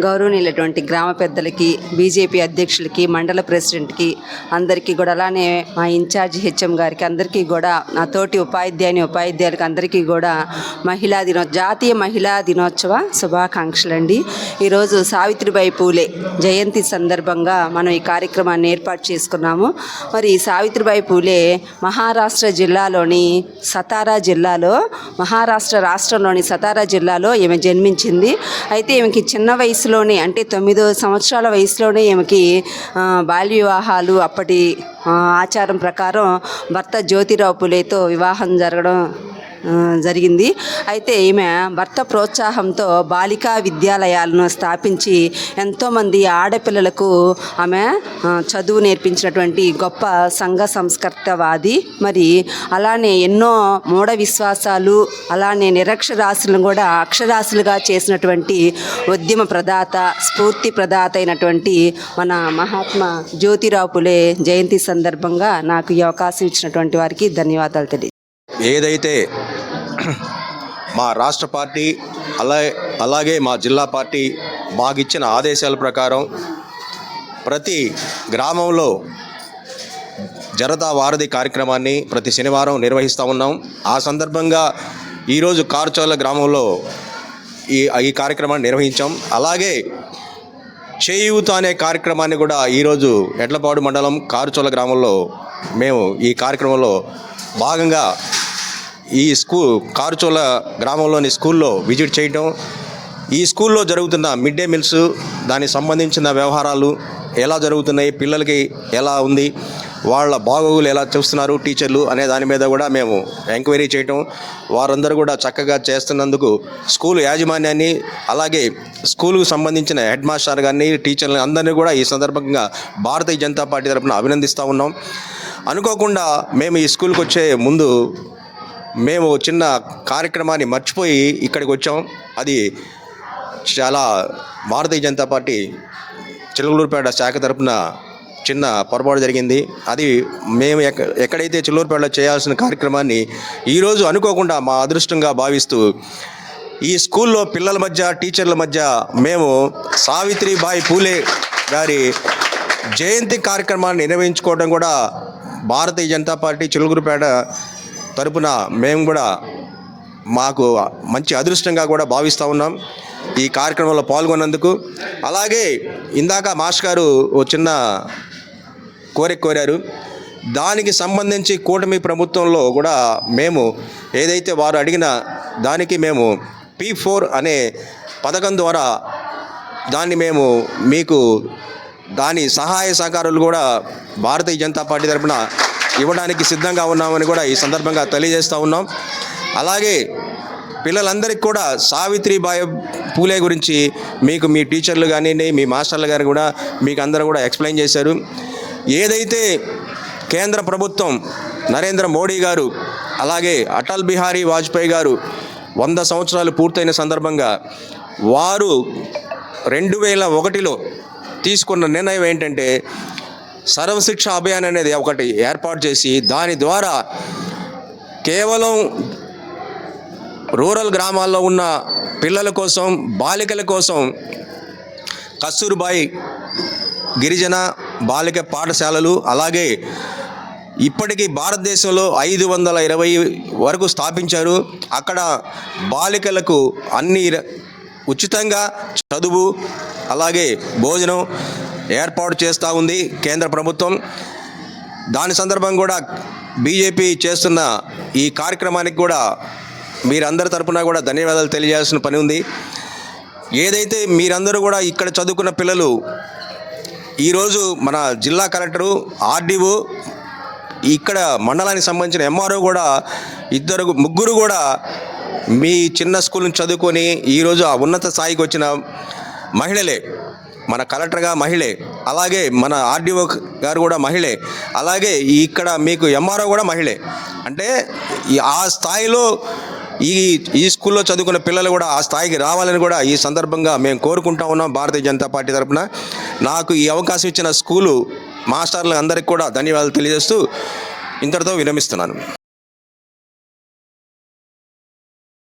గౌరవనీయులటువంటి గ్రామ పెద్దలకి బీజేపీ అధ్యక్షులకి మండల ప్రెసిడెంట్కి అందరికీ కూడా అలానే మా ఇన్ఛార్జ్ హెచ్ఎం గారికి అందరికీ కూడా నా తోటి ఉపాధ్యాయుని ఉపాధ్యాయులకి అందరికీ కూడా మహిళా దినో జాతీయ మహిళా దినోత్సవ శుభాకాంక్షలు అండి ఈరోజు సావిత్రిబాయి పూలే జయంతి సందర్భంగా మనం ఈ కార్యక్రమాన్ని ఏర్పాటు చేసుకున్నాము. మరి ఈ సావిత్రిబాయి పూలే మహారాష్ట్ర జిల్లాలోని సతారా జిల్లాలో మహారాష్ట్ర రాష్ట్రంలోని సతారా జిల్లాలో ఈమె జన్మించింది. అయితే ఈమెకి చిన్న వయసు వయసులోనే అంటే తొమ్మిదో సంవత్సరాల వయసులోనే ఈమెకి బాల్య వివాహాలు అప్పటి ఆచారం ప్రకారం భర్త జ్యోతిరావు పులేతో వివాహం జరగడం జరిగింది. అయితే ఈమె భర్త ప్రోత్సాహంతో బాలికా విద్యాలయాలను స్థాపించి ఎంతోమంది ఆడపిల్లలకు ఆమె చదువు నేర్పించినటువంటి గొప్ప సంఘ సంస్కర్తవాది. మరి అలానే ఎన్నో మూఢ విశ్వాసాలు అలానే నిరక్షరాస్యులను కూడా అక్షరాస్యులుగా చేసినటువంటి ఉద్యమ ప్రదాత స్ఫూర్తి ప్రదాత అయినటువంటి మన మహాత్మా జ్యోతిరావు పులే జయంతి సందర్భంగా నాకు ఈ అవకాశం ఇచ్చినటువంటి వారికి ధన్యవాదాలు తెలియ ఏదైతే మా రాష్ట్ర పార్టీ అలా అలాగే మా జిల్లా పార్టీ మాకిచ్చిన ఆదేశాల ప్రకారం ప్రతి గ్రామంలో జనతా వారధి కార్యక్రమాన్ని ప్రతి శనివారం నిర్వహిస్తూ ఉన్నాం. ఆ సందర్భంగా ఈరోజు కార్చోల గ్రామంలో ఈ ఈ కార్యక్రమాన్ని నిర్వహించాం. అలాగే చేయూత అనే కార్యక్రమాన్ని కూడా ఈరోజు ఎడ్లపాడు మండలం కారుచోల గ్రామంలో మేము ఈ కార్యక్రమంలో భాగంగా ఈ స్కూల్ కారుచోల గ్రామంలోని స్కూల్లో విజిట్ చేయటం ఈ స్కూల్లో జరుగుతున్న మిడ్ డే మీల్స్ దానికి సంబంధించిన వ్యవహారాలు ఎలా జరుగుతున్నాయి పిల్లలకి ఎలా ఉంది వాళ్ళ బాగోగులు ఎలా చూస్తున్నారు టీచర్లు అనే దాని మీద కూడా మేము ఎంక్వైరీ చేయటం వారందరూ కూడా చక్కగా చేస్తున్నందుకు స్కూల్ యాజమాన్యాన్ని అలాగే స్కూల్కు సంబంధించిన హెడ్ మాస్టర్ గారిని టీచర్ని అందరినీ కూడా ఈ సందర్భంగా భారతీయ జనతా పార్టీ తరఫున అభినందిస్తూ ఉన్నాం. అనుకోకుండా మేము ఈ స్కూల్కి వచ్చే ముందు మేము చిన్న కార్యక్రమాన్ని మర్చిపోయి ఇక్కడికి వచ్చాం. అది చాలా భారతీయ జనతా పార్టీ చిలుగులూరుపేట శాఖ తరపున చిన్న పొరపాటు జరిగింది. అది మేము ఎక్క ఎక్కడైతే చిల్లూరుపేటలో చేయాల్సిన కార్యక్రమాన్ని ఈరోజు అనుకోకుండా మా అదృష్టంగా భావిస్తూ ఈ స్కూల్లో పిల్లల మధ్య టీచర్ల మధ్య మేము సావిత్రిబాయి పూలే గారి జయంతి కార్యక్రమాన్ని నిర్వహించుకోవడం కూడా భారతీయ జనతా పార్టీ చిలుగురుపేట తరపున మేము కూడా మాకు మంచి అదృష్టంగా కూడా భావిస్తూ ఉన్నాం ఈ కార్యక్రమంలో పాల్గొన్నందుకు. అలాగే ఇందాక మాస్టర్ గారు ఓ చిన్న కోరిక కోరారు. దానికి సంబంధించి కూటమి ప్రభుత్వంలో కూడా మేము ఏదైతే వారు అడిగిన దానికి మేము పీ ఫోర్ అనే పథకం ద్వారా దాన్ని మేము మీకు దాని సహాయ సహకారాలు కూడా భారతీయ జనతా పార్టీ తరఫున ఇవ్వడానికి సిద్ధంగా ఉన్నామని కూడా ఈ సందర్భంగా తెలియజేస్తూ ఉన్నాం. అలాగే పిల్లలందరికీ కూడా సావిత్రిబాయి పూలే గురించి మీకు మీ టీచర్లు కానివ్వండి మీ మాస్టర్లు గారు కూడా మీకు అందరూ కూడా ఎక్స్ప్లెయిన్ చేశారు. ఏదైతే కేంద్ర ప్రభుత్వం నరేంద్ర మోడీ గారు అలాగే అటల్ బిహారీ వాజ్పేయి గారు వంద సంవత్సరాలు పూర్తయిన సందర్భంగా వారు రెండు వేల ఒకటిలో తీసుకున్న నిర్ణయం ఏంటంటే సర్వశిక్ష అభియాన్ అనేది ఒకటి ఏర్పాటు చేసి దాని ద్వారా కేవలం రూరల్ గ్రామాల్లో ఉన్న పిల్లల కోసం బాలికల కోసం కస్తూర్బాయి గిరిజన బాలిక పాఠశాలలు అలాగే ఇప్పటికీ భారతదేశంలో ఐదు వందల ఇరవై వరకు స్థాపించారు. అక్కడ బాలికలకు అన్ని ఉచితంగా చదువు అలాగే భోజనం ఏర్పాటు చేస్తూ ఉంది కేంద్ర ప్రభుత్వం. దాని సందర్భం కూడా బీజేపీ చేస్తున్న ఈ కార్యక్రమానికి కూడా మీరందరి తరపున కూడా ధన్యవాదాలు తెలియజేయాల్సిన పని ఉంది. ఏదైతే మీరందరూ కూడా ఇక్కడ చదువుకున్న పిల్లలు ఈరోజు మన జిల్లా కలెక్టరు ఆర్డీఓ ఇక్కడ మండలానికి సంబంధించిన ఎంఆర్ఓ కూడా ఇద్దరు ముగ్గురు కూడా మీ చిన్న స్కూల్ నుంచి చదువుకొని ఈరోజు ఆ ఉన్నత స్థాయికి వచ్చిన మహిళలే. మన కలెక్టర్గా మహిళే అలాగే మన ఆర్డీఓ గారు కూడా మహిళే అలాగే ఇక్కడ మీకు ఎంఆర్ఓ కూడా మహిళే. అంటే ఆ స్థాయిలో ఈ ఈ స్కూల్లో చదువుకున్న పిల్లలు కూడా ఆ స్థాయికి రావాలని కూడా ఈ సందర్భంగా మేము కోరుకుంటా ఉన్నాం భారతీయ జనతా పార్టీ తరఫున నాకు ఈ అవకాశం ఇచ్చిన స్కూలు మాస్టర్లు అందరికీ కూడా ధన్యవాదాలు తెలియజేస్తూ ఇంతటితో విరమిస్తున్నాను.